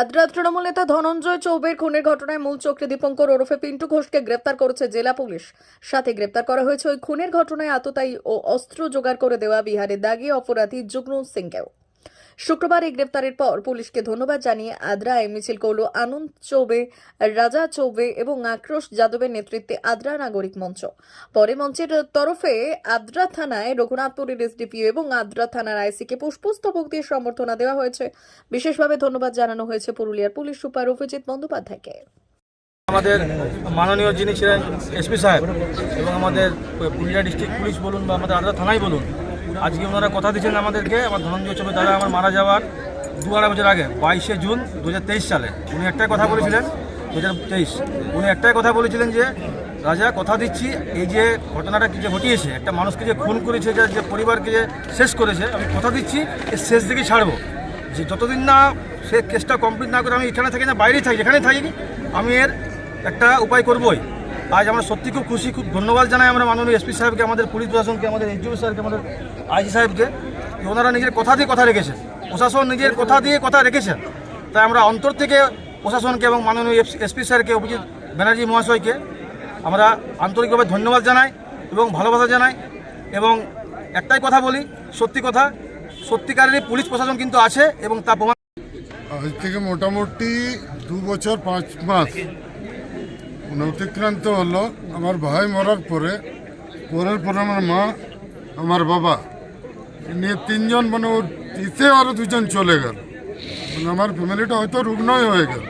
আদ্রা তৃণমূল নেতা ধনঞ্জয় চৌবের খুনের ঘটনায় মূল চক্রে দীপঙ্কর ওরফে পিন্টু ঘোষকে গ্রেপ্তার করেছে জেলা পুলিশ। সাথে গ্রেপ্তার করা হয়েছে ওই খুনের ঘটনায় আততায়ী ও অস্ত্র জোগাড় করে দেওয়া বিহারের দাগি অপরাধী যুগ্ন সিংকেও। শুক্রবার এই গ্রেপ্তারের পর পুলিশকে ধন্যবাদ জানিয়ে আদ্রায় মিছিল করল আনন্দ চৌবে, রাজা চৌবে এবং আক্রোশ যাদবের নেতৃত্বে আদ্রা নাগরিক মঞ্চ। পরে মঞ্চের তরফে আদ্রা থানায় রঘুনাথপুরের এসডিপিও এবং আদ্রা থানার আইসিকে পুষ্পস্তবক দিয়ে সম্বর্ধনা দেওয়া হয়েছে। বিশেষভাবে ধন্যবাদ জানানো হয়েছে পুরুলিয়ার পুলিশ সুপার অভিজিৎ বন্দ্যোপাধ্যায়কে। আমাদের মাননীয় যিনি ছিলেন এসপি সাহেব এবং আমাদের পুরুলিয়া ডিস্ট্রিক্ট পুলিশ বলুন বা আমাদের আলাদা থানাই বলুন আজকে ওনারা কথা দিচ্ছেন আমাদেরকে, আমার ধনঞ্জয় চৌবে দাদা আমার মারা যাওয়ার দু আড়াই বছর আগে, বাইশে জুন দু হাজার তেইশ সালে। উনি একটাই কথা বলেছিলেন দু হাজার তেইশ। উনি একটাই কথা বলেছিলেন যে, রাজা, কথা দিচ্ছি, এই যে ঘটনাটা কি যে ঘটিয়েছে, একটা মানুষকে যে খুন করেছে যার যে পরিবারকে যে শেষ করেছে, আমি কথা দিচ্ছি এর শেষ দিকে ছাড়বো। যে যতদিন না সে কেসটা কমপ্লিট না করে আমি এখানে থাকি না বাইরেই থাকি, যেখানেই থাকি, আমি এর একটা উপায় করবই। আজ আমরা সত্যি খুব খুশি, খুব ধন্যবাদ জানাই আমরা মাননীয় এসপি সাহেবকে, আমাদের পুলিশ প্রশাসনকে, আমাদের এসডিও স্যারকে, আমাদের আইসি সাহেবকে ওনারা নিজের কথা দিয়ে কথা রেখেছেন। প্রশাসন নিজের কথা দিয়ে কথা রেখেছেন। তাই আমরা অন্তর থেকে প্রশাসনকে এবং মাননীয় এসপি স্যারকে, অভিজিৎ ব্যানার্জি মহাশয়কে আমরা আন্তরিকভাবে ধন্যবাদ জানাই এবং ভালোবাসা জানাই এবং একটাই কথা বলি, সত্যি কথা, সত্যিকারেরই পুলিশ প্রশাসন কিন্তু আছে এবং তা প্রমাণ আজ থেকে মোটামুটি দু বছর পাঁচ মাস অতিক্রান্ত হলো, আমার ভাই মরার পরে, পরের পরে আমার মা, আমার বাবা নিয়ে তিনজন মানে ওর তিসে আরও দুজন চলে গেল। মানে আমার ফ্যামিলিটা হয়তো রুগ্নই হয়ে গেল।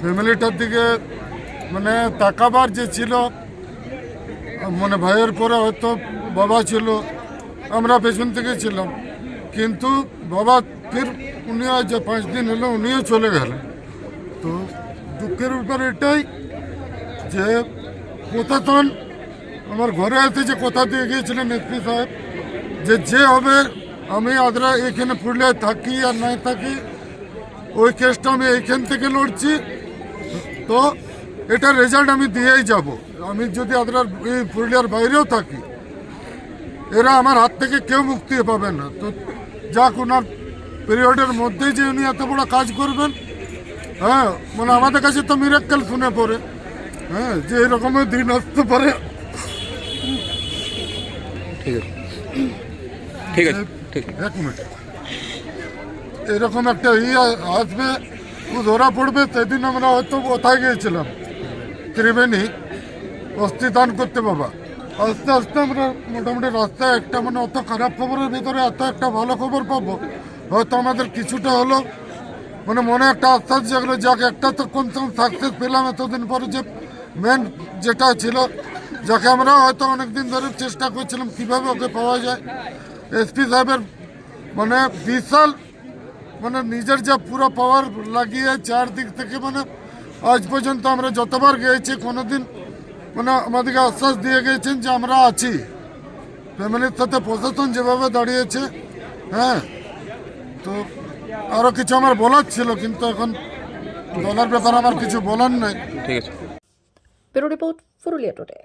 ফ্যামিলিটার দিকে মানে তাকাবার যে ছিল মানে ভাইয়ের পরে হয়তো বাবা ছিল, আমরা পেছন থেকে ছিলাম। কিন্তু বাবা ফির উনি যে পাঁচ দিন হলো উনিও চলে গেলেন। তো দুঃখের ব্যাপার এটাই যে প্রশাসন আমার ঘরে এসে যে কথা দিয়ে গিয়েছিলেন এসপি সাহেব, যে যে হবে, আমি আদ্রা এখানে পুরুলিয়ায় থাকি আর নাই থাকি, ওই কেসটা আমি এইখান থেকে লড়ছি, তো এটার রেজাল্ট আমি দিয়েই যাব। আমি যদি আদ্রার এই পুরুলিয়ার বাইরেও থাকি, এরা আমার হাত থেকে কেউ মুক্তি পাবে না। তো যাক, ওনার পিরিয়ডের মধ্যেই যে উনি এত বড় কাজ করবেন হ্যাঁ মানে আমাদের কাছে তো মিরাক্কেল শুনে পড়ে। হ্যাঁ যে এরকমের দিন আসতে পারে। ঠিক আছে। ঠিক আছে ঠিক এক মিনিট। এরকম একটা ইয়ে আসবে ধরা পড়বে সেদিন আমরা হয়তো কোথায় গিয়েছিলাম। ত্রিবেণী অস্থিদান করতে বাবা। আস্তে আস্তে আমরা মোটামুটি রাস্তায় একটা মানে অত খারাপ খবরের ভিতরে এত একটা ভালো খবর পাবো। হয়তো আমাদের কিছুটা হলো মানে মনে একটা আশ্বাস জাগলো যাক একটা তো কোন সাকসেস পেলাম এতদিন পরে যে মেন যেটা ছিল, যাকে আমরা হয়তো অনেক দিন ধরে চেষ্টা করছিলাম কীভাবে ওকে পাওয়া যায়। এসপি সাহেবের মানে বিশাল মানে নিজের যা পুরো পাওয়ার লাগিয়ে চারদিক থেকে মানে আজ পর্যন্ত আমরা যতবার গিয়েছি, কোনোদিন মানে আমাদেরকে আশ্বাস দিয়ে গিয়েছেন যে আমরা আছি। ফ্যামিলির সাথে প্রশাসন যেভাবে দাঁড়িয়েছে হ্যাঁ তো আরও কিছু আমার বলার ছিল কিন্তু এখন দলের ব্যাপারে আমার কিছু বলার নাই। ঠিক আছে। Bureau report Purulia today.